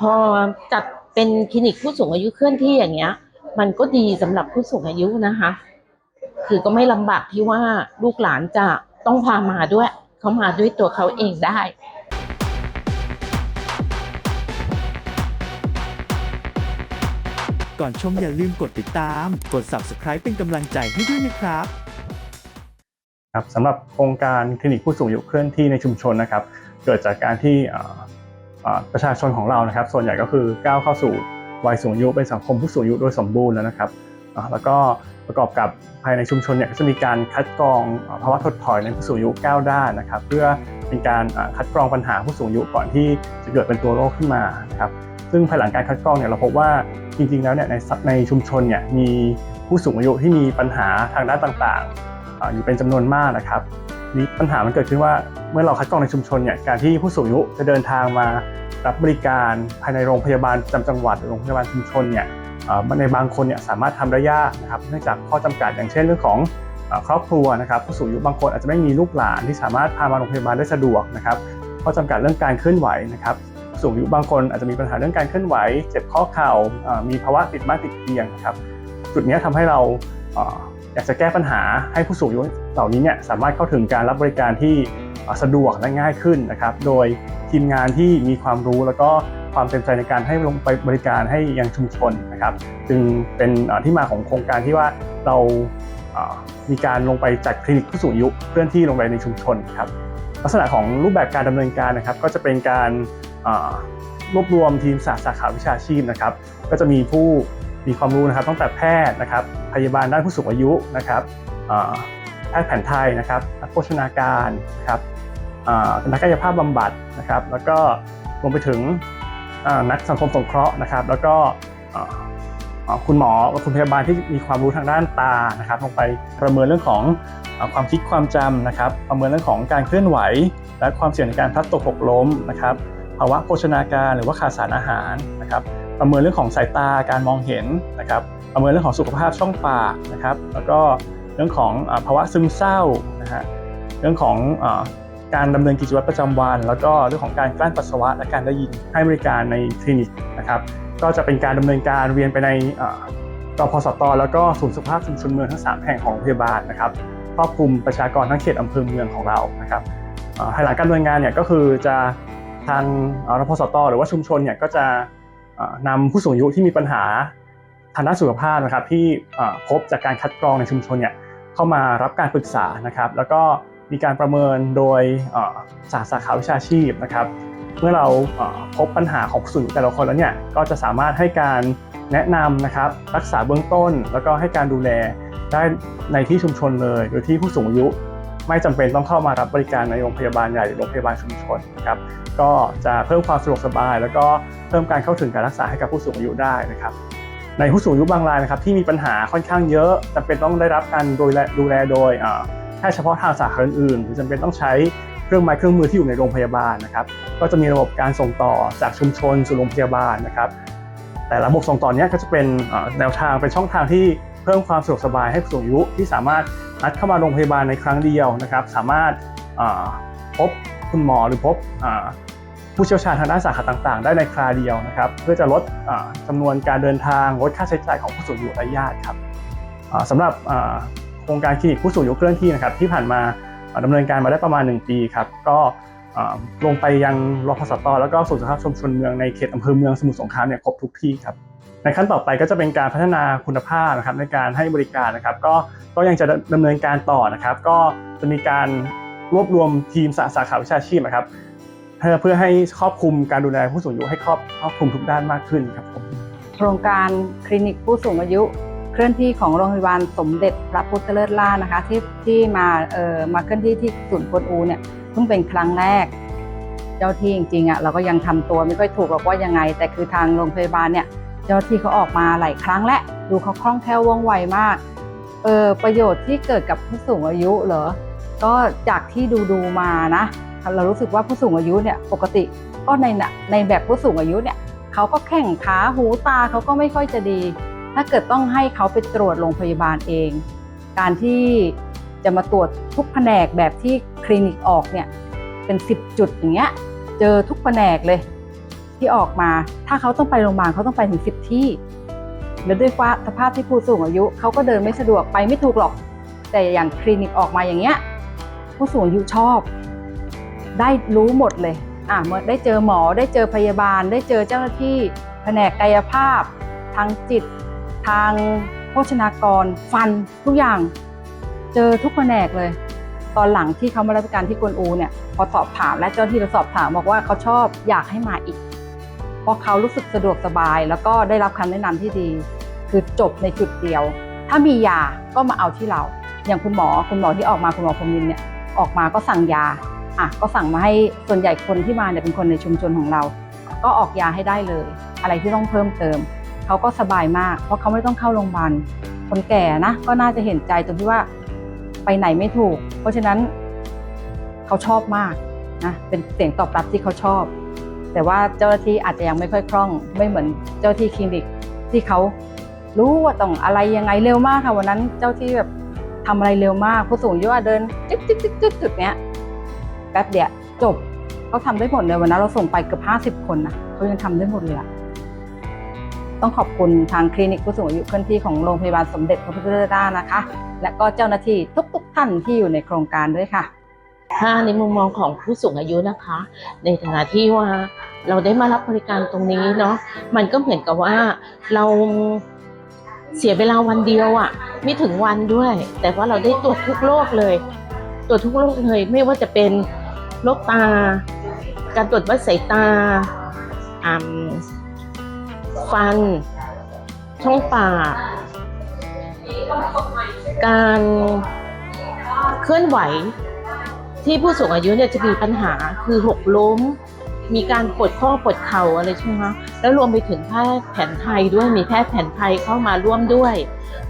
พอจัดเป็นคลินิกผู้สูงอายุเคลื่อนที่อย่างเงี้ย มันก็ดีสำหรับผู้สูงอายุนะคะ คือก็ไม่ลำบากที่ว่าลูกหลานจะต้องพามาด้วย เขามาด้วยตัวเขาเองได้ก่อนชมอย่าลืมกดติดตาม กด subscribe เป็นกำลังใจให้ด้วยนะครับ ครับสำหรับโครงการคลินิกผู้สูงอายุเคลื่อนที่ในชุมชนนะครับ เกิดจากการที่เอ่อเอ่อ ประชาชนของเรานะครับ ส่วนใหญ่ก็คือก้าวเข้าสู่วัยสูงอายุเป็นสังคมผู้สูงอายุโดยสมบูรณ์แล้วนะครับแล้วก็ประกอบกับภายในชุมชนเนี่ยก็จะมีการคัดกรองภาวะถดถอยในผู้สูงอายุก้าวด้านนะครับ เพื่อเป็นการคัดกรองปัญหาผู้สูงอายุก่อนที่จะเกิดเป็นตัวโรคขึ้นมานะครับซึ่งภายหลังการคัดกรองเนี่ยเราพบว่าจริงๆแล้วเนี่ยในในชุมชนเนี่ยมีผู้สูงอายุที่มีปัญหาทางด้านต่างๆอยู่เป็นจำนวนมากนะครับ นี่ปัญหามันเกิดขึ้นว่าเมื่อเราคัดกรองในชุมชนเนี่ยการที่ผู้สูงอายุจะเดินทางมารับบริการภายในโรงพยาบาลประจำจังหวัดหรือโรงพยาบาลชุมชนเนี่ยในบางคนเนี่ยสามารถทำได้ยากนะครับเนื่องจากข้อจำกัดอย่างเช่นเรื่องของครอบครัวนะครับผู้สูงอายุบางคนอาจจะไม่มีลูกหลานที่สามารถพามาโรงพยาบาลได้สะดวกนะครับข้อจำกัดเรื่องการเคลื่อนไหวนะครับผู้สูงอายุบางคนอาจจะมีปัญหาเรื่องการเคลื่อนไหว เจ็บข้อเข่ามีภาวะติดไม้ติดเตียงนะครับจุดนี้ยทำให้เรา อยากจะแก้ปัญหาให้ผู้สูงอายุเหล่านี้เนี่ยสามารถเข้าถึงการรับบริการที่สะดวกและง่ายขึ้นนะครับ โดยทีมงานที่มีความรู้แล้วก็ความเต็มใจในการให้ลงไปบริการให้ยังชุมชนนะครับ จึงเป็นที่มาของโครงการที่ว่าเรามีการลงไปจัดคลินิกผู้สูงอายุเคลื่อนที่ลงไปในชุมชนครับลักษณะของรูปแบบการดำเนินการนะครับ ก็จะเป็นการรวบรวมทีมศาสตร์สาขาวิชาชีพนะครับ ก็จะมีผู้ มีความรู้นะครับตั้งแต่แพทย์นะครับพยาบาลด้านผู้สูงอายุนะครับแพทย์แผนไทยนะครับนักโภชนาการนะครับนักกายภาพบำบัดนะครับ แล้วก็รวมไปถึงนักสังคมสงเคราะห์นะครับ แล้วก็คุณหมอและคุณพยาบาลที่มีความรู้ทางด้านตานะครับ ลงไปประเมินเรื่องของอความคิดความจำนะครับ ประเมินเรื่องของการเคลื่อนไหว และความเสี่ยงในการพลัดตกหกล้มนะครับภาวะโภชนาการหรือว่าขาดสารอาหารนะครับ ประเมินเรื่องของสายตาการมองเห็นนะครับ ประเมินเรื่องของสุขภาพช่องปากนะครับ แล้วก็เรื่องของอภาวะซึมเศร้านะฮะเรื่องของอการดำเนินกิจวัตรประจำวัน แล้วก็เรื่องของการกลั้นปัสสาวะและการได้ยินให้บริการในคลินิกนะครับก็จะเป็นการดำเนินการเวียนไปในอ่ารพสตแล้วก็ศูนย์สุขภาพชุมชนเมืองทั้ง 3 แห่งของโรงพยาบาลนะครับครอบคลุมประชากรทั้งเขตอำเภอเมืองของเรานะครับภายหลังการดำเนินงานเนี่ยก็คือจะทางรพสตหรือว่าชุมชนเนี่ยก็จะ นำผู้สูงอายุที่มีปัญหาทางด้านสุขภาพนะครับที่พบจากการคัดกรองในชุมชนเนี่ยเข้ามารับการปรึกษานะครับ แล้วก็มีการประเมินโดยอ่าสาสาขาวิชาชีพนะครับ เมื่อเราพบปัญหาของสูงอายุแต่ละคนแล้วเนี่ยก็จะสามารถให้การแนะนำนะครับรักษาเบื้องต้น แล้วก็ให้การดูแลได้ในที่ชุมชนเลย โดยที่ผู้สูงอายุ ไม่จำเป็นต้องเข้ามารับบริการในโรงพยาบาลใหญ่หรือโรงพยาบาลชุมชนนะครับก็จะเพิ่มความสะดวกสบาย แล้วก็เพิ่มการเข้าถึงการรักษาให้กับผู้สูงอายุได้นะครับในผู้สูงอายุบางรายนะครับที่มีปัญหาค่อนข้างเยอะจำเป็นต้องได้รับการดูแลดูแลโดยแพทย์เฉพาะทางสาขาอื่นๆหรือจำเป็นต้องใช้เครื่องไม้เครื่องมือที่อยู่ในโรงพยาบาลนะครับ ก็จะมีระบบการส่งต่อจากชุมชนสู่โรงพยาบาลนะครับ แต่ระบบส่งต่อเนี้ยก็จะเป็นแนวทางเป็นช่องทางที่เพิ่มความสะดวกสบายให้ผู้สูงอายุที่สามารถ นัดเข้ามาโรงพยาบาลในครั้งเดียวนะครับ สามารถพบคุณหมอหรือพบอผู้เชี่ยวชาญทางด้านสาขาต่างๆ ได้ในคราเดียวนะครับ เพื่อจะลดเอ่อจำนวนการเดินทางลดค่าใช้จ่ายของผู้สูงอายุและญาติครับเอ่อสำหรับโครงการคลินิกผู้สูงอายุเคลื่อนที่นะครับ ที่ผ่านมาเอ่อดำเนินการมาได้ประมาณ 1 ปีครับก็ลงไปยังรพสตแล้วก็ศูนย์สุขภาพชุมชนเมืองในเขตอำเภอเมืองสมุทรสงครามเนี่ยครบทุกที่ครับ ในขั้นต่อไปก็จะเป็นการพัฒนาคุณภาพนะครับในการให้บริการนะครับ ก็ก็ยังจะดำเนินการต่อนะครับ ก็จะมีการรวบรวมทีมสาสาขาวิชาชีพนะครับเพื่อเพื่อให้ครอบคลุมการดูแลผู้สูงอายุให้ครอบครอบคลุมทุกด้านมากขึ้นครับผมโครงการคลินิกผู้สูงอายุเคลื่อนที่ของโรงพยาบาลสมเด็จพระพุทธเลิศล่านะคะที่ที่มาเอ่อมาเคลื่อนที่ที่ศูนย์กวนอูเนี่ยเพิ่งเป็นครั้งแรก เจ้าที่จริงๆอะเราก็ยังทำตัวไม่ค่อยถูกหรอกว่ายังไง แต่คือทางโรงพยาบาลเนี่ย เจ้าที่เขาออกมาหลายครั้งและดูเขาคล่องแคล่วว่องไวมากเออประโยชน์ที่เกิดกับผู้สูงอายุเหรอก็จากที่ดูดูมานะ เรารู้สึกว่าผู้สูงอายุเนี่ยปกติก็ในในแบบผู้สูงอายุเนี่ยเขาก็แข่งขาหูตาเขาก็ไม่ค่อยจะดี ถ้าเกิดต้องให้เขาไปตรวจโรงพยาบาลเอง การที่จะมาตรวจทุกแผนกแบบที่คลินิกออกเนี่ยเป็น 10 จุดอย่างเงี้ยเจอทุกแผนกเลย ที่ออกมา ถ้าเขาต้องไปโรงพยาบาลเขาต้องไปถึงสิบที่แล้วด้วยว่าสภาพที่ผู้สูงอายุเขาก็เดินไม่สะดวกไปไม่ถูกหรอก แต่อย่างคลินิกออกมาอย่างเงี้ย ผู้สูงอายุชอบ ได้รู้หมดเลยอะเมื่อได้เจอหมอได้เจอพยาบาล ได้เจอเจ้าหน้าที่แผนกกายภาพ ทางจิต ทางโภชนากร ฟันทุกอย่าง เจอทุกแผนกเลย ตอนหลังที่เขามารับการที่กวนอูเนี่ยพอสอบถามและเจ้าที่เราสอบถามบอกว่าเขาชอบอยากให้มาอีก ราะเขารู้สึกสะดวกสบาย แล้วก็ได้รับคำแนะนำที่ดี คือจบในจุดเดียว ถ้ามียาก็มาเอาที่เรา อย่างคุณหมอคุณหมอที่ออกมาคุณหมอพรมินเนี่ยออกมาก็สั่งยาอะก็สั่งมาให้ส่วนใหญ่คนที่มาเนี่ยเป็นคนในชุมชนของเรา ก็ออกยาให้ได้เลย อะไรที่ต้องเพิ่มเติมเขาก็สบายมาก เพราะเขาไม่ต้องเข้าโรงพยาบาลคนแก่นะก็น่าจะเห็นใจตรงที่ว่าไปไหนไม่ถูก เพราะฉะนั้นเขาชอบมากนะเป็นเสียงตอบรับที่เขาชอบ แต่ว่าเจ้าหน้าที่อาจจะยังไม่ค่อยคล่องไม่เหมือนเจ้าที่คลินิกที่เขารู้ว่าต้องอะไรยังไงเร็วมากค่ะวันนั้นเจ้าที่แบบทำอะไรเร็วมากผู้สูงอายุเดินจึ๊กจึ๊กจึ๊กจึ๊กจุดเนี้ยแป๊บเดียวจบเขาทำได้หมดเลยวันนั้นเราส่งไปเกือบห้าสิบคนนะเขายังทำได้หมดเลยอะต้องขอบคุณทางคลินิกผู้สูงอายุเคลื่อนที่ของโรงพยาบาลสมเด็จพระพุทธเลิศล่านะคะ และก็เจ้าหน้าที่ทุกๆท่านที่อยู่ในโครงการด้วยค่ะ ถ้าในมุมมองของผู้สูงอายุนะคะ ในฐานะที่ว่าเราได้มารับบริการตรงนี้เนาะมันก็เหมือนกับว่าเราเสียเวลาวันเดียวอะ่ะ ไม่ถึงวันด้วย แต่ว่าเราได้ตรวจทุกโรคเลย ตรวจทุกโรคเลยไม่ว่าจะเป็นโรคตา การตรวจวัดสายตาอ่ำฟัน ช่องปากการเคลื่อนไหว ที่ผู้สูงอายุเนี่ยจะมีปัญหาคือหกล้ม มีการปวดข้อปวดเข่าอะไรใช่ไหมคะแล้วรวมไปถึงแพทย์แผนไทยด้วยมีแพทย์แผนไทยเข้ามาร่วมด้วย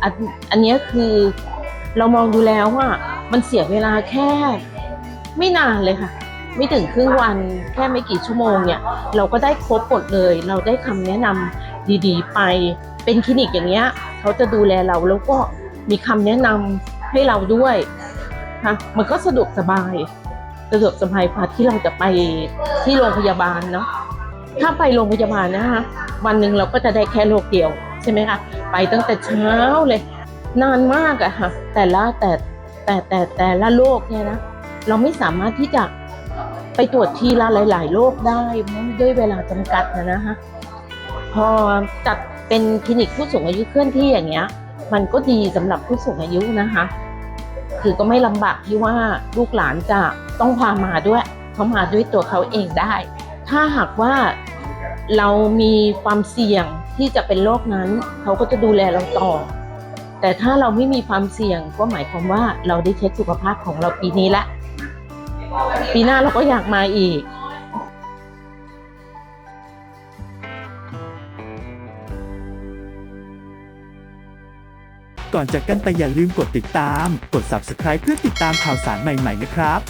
อันอันนี้คือเรามองดูแล้วว่ามันเสียเวลาแค่ ไม่นานเลยค่ะ ไม่ถึงครึ่งวันแค่ไม่กี่ชั่วโมงเนี่ยเราก็ได้ครบหมดเลย เราได้คำแนะนำดีๆ ไปเป็นคลินิกอย่างเงี้ยเขาจะดูแลเราแล้วก็มีคำแนะนำให้เราด้วย คะมันก็สะดวกสบายสะดวกสบายกว่าที่เราจะไปที่โรงพยาบาลเนาะถ้าไปโรงพยาบาลนะคะวันหนึ่งเราก็จะได้แค่โรคเดียวใช่ไหมคะไปตั้งแต่เช้าเลย นานมากอะค่ะแต่ละแต่แต่แต่แต่ละโรคเนี่ยนะเราไม่สามารถที่จะไปตรวจทีละหลาย ๆ โรคได้เพราะด้วยเวลาจำกัดนะนะคะพอจัดเป็นคลินิกผู้สูงอายุเคลื่อนที่อย่างเงี้ย มันก็ดีสำหรับผู้สูงอายุนะคะ คือก็ไม่ลำบากที่ว่าลูกหลานจะต้องพามาด้วยเขามาด้วยตัวเขาเองได้ ถ้าหากว่าเรามีความเสี่ยงที่จะเป็นโรคนั้น เขาก็จะดูแลเราต่อ แต่ถ้าเราไม่มีความเสี่ยงก็หมายความว่าเราได้เช็คสุขภาพของเราปีนี้ละ ปีหน้าเราก็อยากมาอีก ก่อนจากกันไปอย่าลืมกดติดตาม กด subscribe เพื่อติดตามข่าวสารใหม่ๆนะครับ